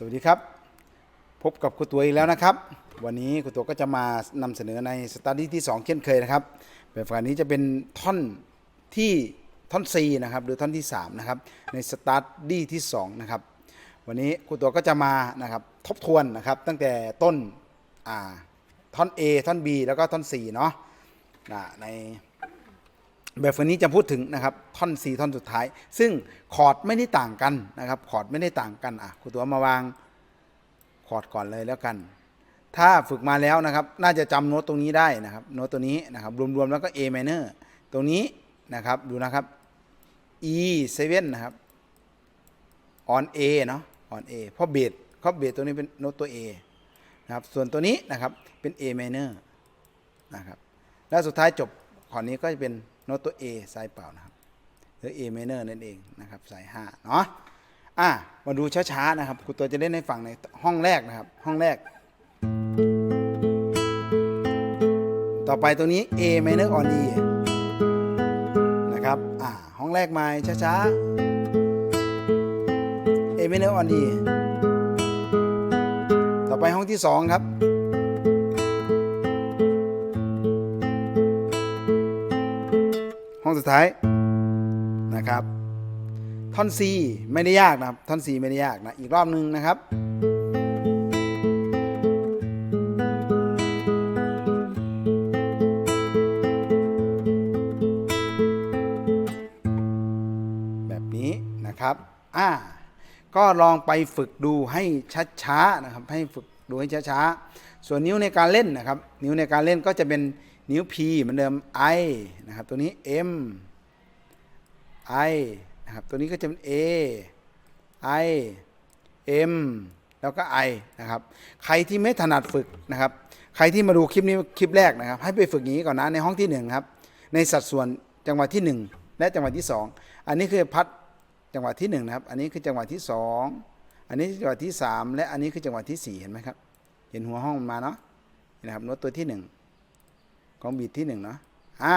สวัสดีครับ พบกับครูตัวอีกแล้วนะครับ วันนี้ครูตัวก็จะมานำเสนอในสตาร์ดี้ที่ 2 เช่นเคยนะครับ แบบฝึกหัดนี้จะเป็นท่อนที่ท่อน C นะครับหรือท่อนที่ 3 นะครับ ในสตาร์ดี้ที่ 2 นะครับ วันนี้ครูตัวก็จะมานะครับทบทวนนะครับ ตั้งแต่ต้นอ่าท่อน A ท่อน B แล้วก็ท่อน C เนาะะใน แบบฝึกนี้จะพูดถึงนะครับท่อน 4 ท่อนสุดท้าย ซึ่งคอร์ดไม่ได้ต่างกันนะครับคอร์ดไม่ได้ต่างกันอะครูตัวมาวางคอร์ดก่อนเลยแล้วกัน ถ้าฝึกมาแล้วนะครับ น่าจะจำโน้ตตรงนี้ได้นะครับ โน้ตตัวนี้นะครับ รวมๆแล้วก็ A minor ตรงนี้นะครับดูนะครับ E 7นะครับ on A เนาะ on A เพราะเบสเพราะเบสตัวนี้เป็นโน้ตตัว A นะครับส่วนตัวนี้นะครับเป็น A minor นะครับแล้วสุดท้ายจบขอนนี้ก็จะเป็น โน้ตตัว A สายเปล่านะครับหรือ A minor นั่นเองนะครับสาย5เนาะอะมาดูช้าๆนะครับครูตัวจะเล่นให้ฟังในห้องแรกนะครับ ห้องแรก ต่อไปตัวนี้ A minor on E นะครับอ่าห้องแรกมาช้าๆ A minor on E ต่อไปห้องที่สองครับ ห้องสุดท้ายนะครับ ท่อน C ไม่ได้ยากนะครับ ท่อน C ไม่ได้ยากนะ อีกรอบหนึ่งนะครับแบบนี้นะครับอ่าก็ลองไปฝึกดูให้ช้าๆนะครับ ให้ฝึกดูให้ช้าๆ ส่วนนิ้วในการเล่นนะครับ นิ้วในการเล่นก็จะเป็น นิ้ว P เหมือนเดิม I นะครับ ตัวนี้ M I นะครับ ตัวนี้ก็จะเป็น A I M แล้วก็ I นะครับ ใครที่ไม่ถนัดฝึกนะครับ ใครที่มาดูคลิปนี้คลิปแรกนะครับ ให้ไปฝึกอย่างนี้ก่อนนะในห้องที่หนึ่งครับ ในสัดส่วนจังหวะที่หนึ่งและจังหวะที่สองอันนี้คือพัดจังหวะที่หนึ่งนะครับ อันนี้คือจังหวะที่สองอันนี้จังหวะที่สามและอันนี้คือจังหวะที่สี่เห็นไหมครับ เห็นหัวห้องมันมาเนาะ นะครับโน้ตตัวที่หนึ่ง ของบีทที่หนึ่งเนาะอ่า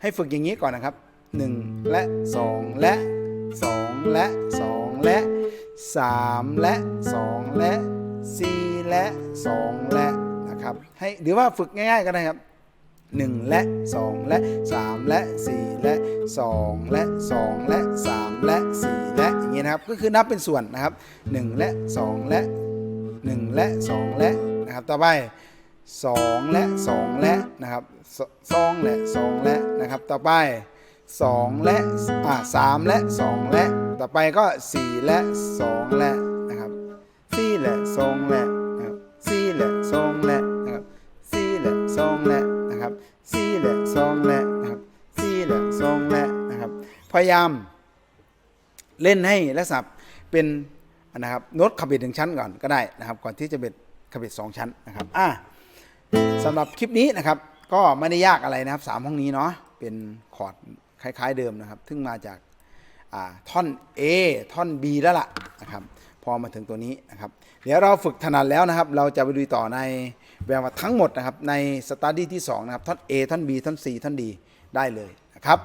ให้ฝึกอย่างนี้ก่อนนะครับหนึ่งและสองและสองและสองและสามและสองและสี่และสองและนะครับให้หรือว่าฝึกง่ายๆก็ได้ครับ1 และ 2 และ 3 และ 4 และ 2 และ 2 และ 3 และ 4 และอย่างนี้นะครับก็คือนับเป็นส่วนนะครับ 1 และ 2 และ 1 และ 2 และนะครับต่อไป 2 และ 2 และนะครับ2และ 2 และนะครับ ต่อไป 2 และอ่า3และ 2 และ ต่อไปก็ 4 และ 2 และนะครับ4และ 2 และนะครับ4และ 2 และนะครับ4และ 2 และนะครับ4และ 2 และนะครับ4และ 2 และนะครับ พยายามเล่นให้ลักษณะเป็นนะครับโน้ตขับเบสหนึ่งชั้นก่อนก็ได้นะครับ ก่อนที่จะเป็นขับเบสสองชั้นนะครับอะ สำหรับคลิปนี้นะครับก็ไม่ได้ยากอะไรนะครับสามห้องนี้เนาะเป็นคอร์ดคล้าย ๆเดิมนะครับ ซึ่งมาจากอ่าท่อน A ท่อน B แล้วล่ะนะครับพอมาถึงตัวนี้นะครับ เดี๋ยวเราฝึกถนัดแล้วนะครับ เราจะไปดูต่อในแบบว่าทั้งหมดนะครับ ในสตาร์ดี้ที่2นะครับท่อน A ท่อน B ท่อน C ท่อน D ได้เลยนะครับ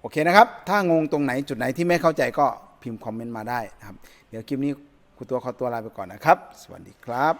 โอเคนะครับ ถ้างงตรงไหนจุดไหนที่ไม่เข้าใจก็พิมพ์คอมเมนต์มาได้นะครับ เดี๋ยวคลิปนี้ครูตัวขอตัวลาไปก่อนนะครับ สวัสดีครับ